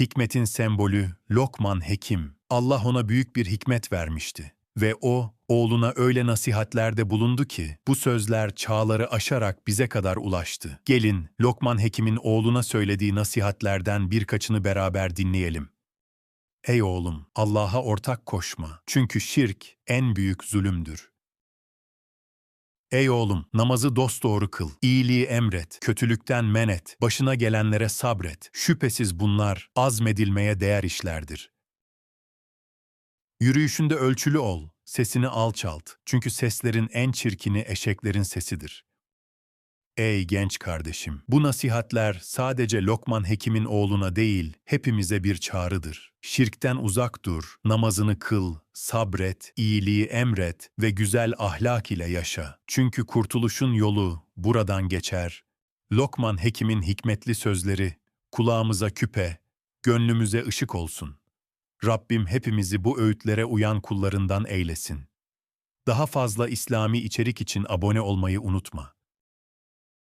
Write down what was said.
Hikmetin sembolü Lokman Hekim. Allah ona büyük bir hikmet vermişti. Ve o, oğluna öyle nasihatlerde bulundu ki, bu sözler çağları aşarak bize kadar ulaştı. Gelin, Lokman Hekim'in oğluna söylediği nasihatlerden birkaçını beraber dinleyelim. Ey oğlum, Allah'a ortak koşma. Çünkü şirk en büyük zulümdür. Ey oğlum, namazı dosdoğru kıl, iyiliği emret, kötülükten men et, başına gelenlere sabret. Şüphesiz bunlar azmedilmeye değer işlerdir. Yürüyüşünde ölçülü ol, sesini alçalt. Çünkü seslerin en çirkini eşeklerin sesidir. Ey genç kardeşim, bu nasihatler sadece Lokman Hekim'in oğluna değil, hepimize bir çağrıdır. Şirkten uzak dur, namazını kıl, sabret, iyiliği emret ve güzel ahlak ile yaşa. Çünkü kurtuluşun yolu buradan geçer. Lokman Hekim'in hikmetli sözleri kulağımıza küpe, gönlümüze ışık olsun. Rabbim hepimizi bu öğütlere uyan kullarından eylesin. Daha fazla İslami içerik için abone olmayı unutma.